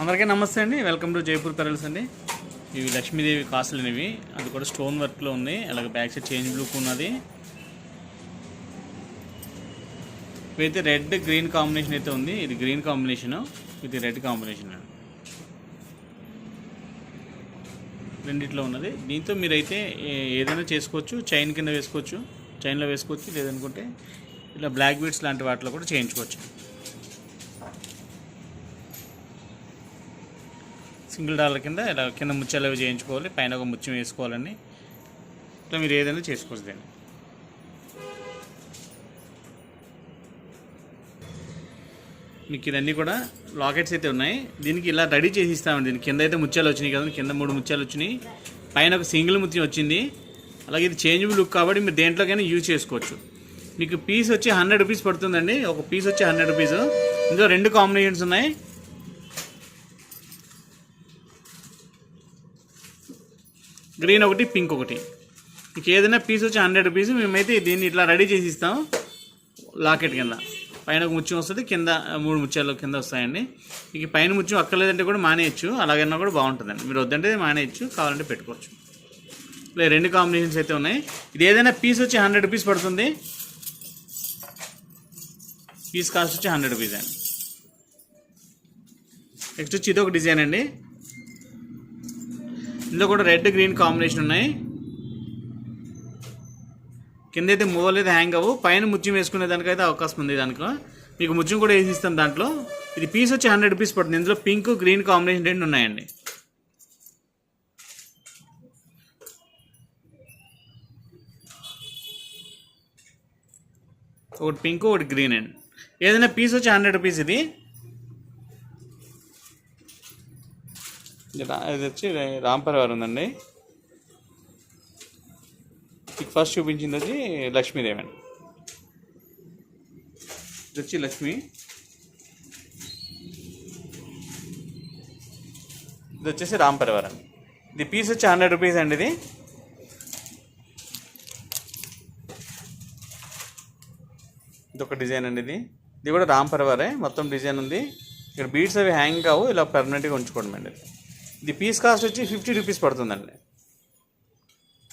అందరికీ నమస్తే అండి. వెల్కమ్ టు జైపూర్ పెరల్స్ అండి. ఇవి లక్ష్మీదేవి కాసులు అనేవి అది కూడా స్టోన్ వర్క్లో ఉంది అలాగే బ్యాక్ సైడ్ చేంజ్ బ్లూక్ ఉన్నది. ఇవైతే రెడ్ గ్రీన్ కాంబినేషన్ అయితే ఉంది. ఇది గ్రీన్ కాంబినేషన్. ఇది రెడ్ కాంబినేషన్. అండి రెండిట్లో ఉన్నది. దీంతో మీరైతే ఏదైనా చేసుకోవచ్చు. చైన్ కింద వేసుకోవచ్చు. చైన్లో వేసుకోవచ్చు. లేదనుకుంటే ఇలా బ్లాక్ బీడ్స్ లాంటి వాటిలో కూడా చేయించుకోవచ్చు. సింగిల్ డాలర్ కింద ఇలా కింద ముత్యాలు అవి చేయించుకోవాలి పైన ఒక ముత్యం వేసుకోవాలని ఇట్లా మీరు ఏదైనా చేసుకోవచ్చు దాన్ని. మీకు ఇవన్నీ కూడా లాకెట్స్ అయితే ఉన్నాయి. దీనికి ఇలా రెడీ చేసి ఇస్తామండి దీనికి కింద అయితే ముత్యాలు వచ్చినాయి కదా కింద మూడు ముత్యాలు వచ్చినాయి. పైన ఒక సింగిల్ ముత్యం వచ్చింది. అలాగే ఇది చేంజబుల్ లుక్ కాబట్టి మీరు దేంట్లోకైనా యూజ్ చేసుకోవచ్చు. మీకు పీస్ వచ్చి హండ్రెడ్ రూపీస్ పడుతుందండి. ఒక పీస్ వచ్చి హండ్రెడ్ రూపీస్. ఇందులో రెండు కాంబినేషన్స్ ఉన్నాయి. గ్రీన్ ఒకటి పింక్ ఒకటి. మీకు ఏదైనా పీస్ వచ్చి హండ్రెడ్ రూపీస్ మేమైతే దీన్ని ఇట్లా రెడీ చేసి ఇస్తాం. లాకెట్ కింద. పైన ఒక ముత్యం వస్తుంది కింద మూడు ముత్యాలు కింద వస్తాయండి. మీకు పైన ముత్యం అక్కర్లేదంటే కూడా మానేయచ్చు. అలాగైనా కూడా బాగుంటుందండి. మీరు వద్దంటే మానేయచ్చు కావాలంటే పెట్టుకోవచ్చు. ఇలా రెండు కాంబినేషన్స్ అయితే ఉన్నాయి. ఇది ఏదైనా పీస్ వచ్చి హండ్రెడ్ రూపీస్ పడుతుంది. పీస్ కాస్ట్ వచ్చి హండ్రెడ్ రూపీస్ అండి. నెక్స్ట్ వచ్చి ఇది ఒక డిజైన్ అండి. ఇందులో కూడా రెడ్ గ్రీన్ కాంబినేషన్ ఉన్నాయి. కింద అయితే మూవలు అయితే హ్యాంగ్ అవ్వు పైన ముత్యం వేసుకునే దానికైతే అవకాశం ఉంది దానికో. మీకు ముత్యం కూడా వేసి ఇస్తాం దాంట్లో. ఇది పీస్ వచ్చి హండ్రెడ్ రూపీస్ పడుతుంది. ఇందులో పింక్ గ్రీన్ కాంబినేషన్ రెండు ఉన్నాయండి. ఒకటి పింక్ ఒకటి గ్రీన్ అండి. ఏదైనా పీస్ వచ్చి హండ్రెడ్ రూపీస్ ఇది. ఇది రా- ఇది వచ్చి రాంపరివారం ఉందండి. మీకు ఫస్ట్ చూపించింది వచ్చి లక్ష్మీదేవి అండి ఇది వచ్చి లక్ష్మి. ఇది వచ్చేసి రాంపరివారం ఇది పీస్ వచ్చి హండ్రెడ్ రూపీస్ అండి ఇది. ఇది ఒక డిజైన్ అండి ఇది. ఇది కూడా రాంపరివారే మొత్తం డిజైన్ ఉంది. ఇక్కడ బీడ్స్ అవి హ్యాంగ్ కావు. ఇలా పర్మనెంట్గా ఉంచుకోవడం అండి ఇది పీస్ కాస్ట్ వచ్చి ఫిఫ్టీ రూపీస్ పడుతుందండి.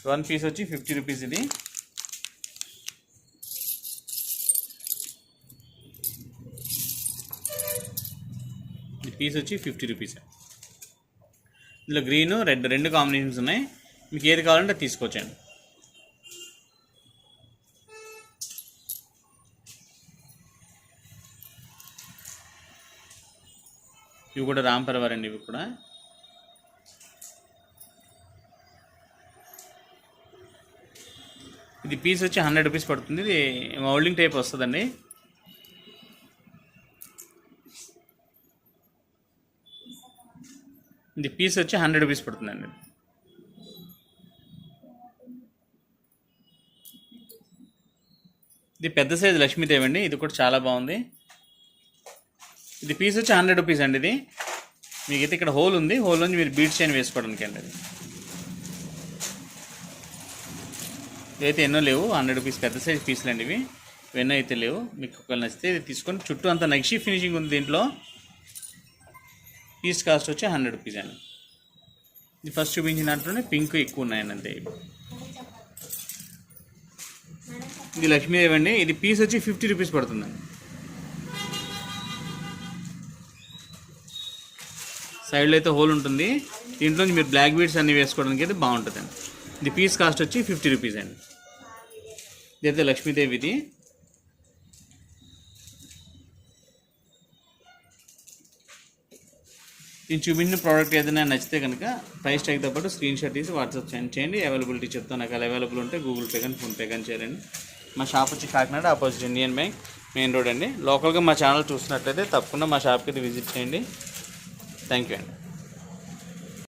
వన్ పీస్ వచ్చి ఫిఫ్టీ రూపీస్ ఇది. ఈ పీస్ వచ్చి ఫిఫ్టీ రూపీస్. ఇందులో గ్రీన్ రెడ్ రెండు కాంబినేషన్స్ ఉన్నాయి. మీకు ఏది కావాలంటే తీసుకొచ్చాను ఇవి కూడా రాంపరవారు ఇవి కూడా. ఇది పీస్ వచ్చి హండ్రెడ్ రూపీస్ పడుతుంది. ఇది మౌల్డింగ్ టైప్ వస్తుందండి. ఇది పీస్ వచ్చి హండ్రెడ్ రూపీస్ పడుతుందండి. ఇది పెద్ద సైజు లక్ష్మీదేవి అండి. ఇది కూడా చాలా బాగుంది. ఇది పీస్ వచ్చి హండ్రెడ్ రూపీస్ అండి ఇది. మీకైతే ఇక్కడ హోల్ ఉంది. హోల్ నుంచి మీరు బీట్ చైన్ వేసుకోవడానికి అండి అది. ఇవైతే ఎన్నో లేవు హండ్రెడ్ రూపీస్ పెద్ద సైజ్ పీసులు అండి ఇవి ఇవన్నీ అయితే లేవు మీకు ఒకవేళ నచ్చితే ఇది తీసుకొని చుట్టూ అంతా నక్షి ఫినిషింగ్ ఉంది దీంట్లో. పీస్ కాస్ట్ వచ్చి హండ్రెడ్ రూపీస్ అండి. ఇది ఫస్ట్ చూపించిన దాంట్లోనే పింక్ ఎక్కువ ఉన్నాయండి అంతే. ఇది లక్ష్మీదేవి అండి. ఇది పీస్ వచ్చి ఫిఫ్టీ రూపీస్ పడుతుందండి. సైడ్లో అయితే హోల్ ఉంటుంది. దీంట్లో మీరు బ్లాక్ బీడ్స్ అన్నీ వేసుకోవడానికి అయితే బాగుంటుందండి. ది పీస్ కాస్ట్ వచ్చి ఫిఫ్టీ రూపీస్ అండి. ఇదైతే అయితే లక్ష్మీదేవిది. నేను చూపించిన ప్రోడక్ట్ ఏదైనా నచ్చితే కనుక ప్రైస్ ట్యాగ్తో పాటు స్క్రీన్ షాట్ తీసి వాట్సాప్ సెండ్ చేయండి. అవైలబిలిటీ చెప్తాను. నాకు అవైలబుల్ ఉంటే గూగుల్ పే కానీ ఫోన్పే కానీ చేయండి. మా షాప్ వచ్చి Kakinada opposite Indian Bank main road అండి. లోకల్గా మా ఛానల్ చూసినట్లయితే తప్పకుండా మా షాప్కి అయితే విజిట్ చేయండి. థ్యాంక్ యూ అండి.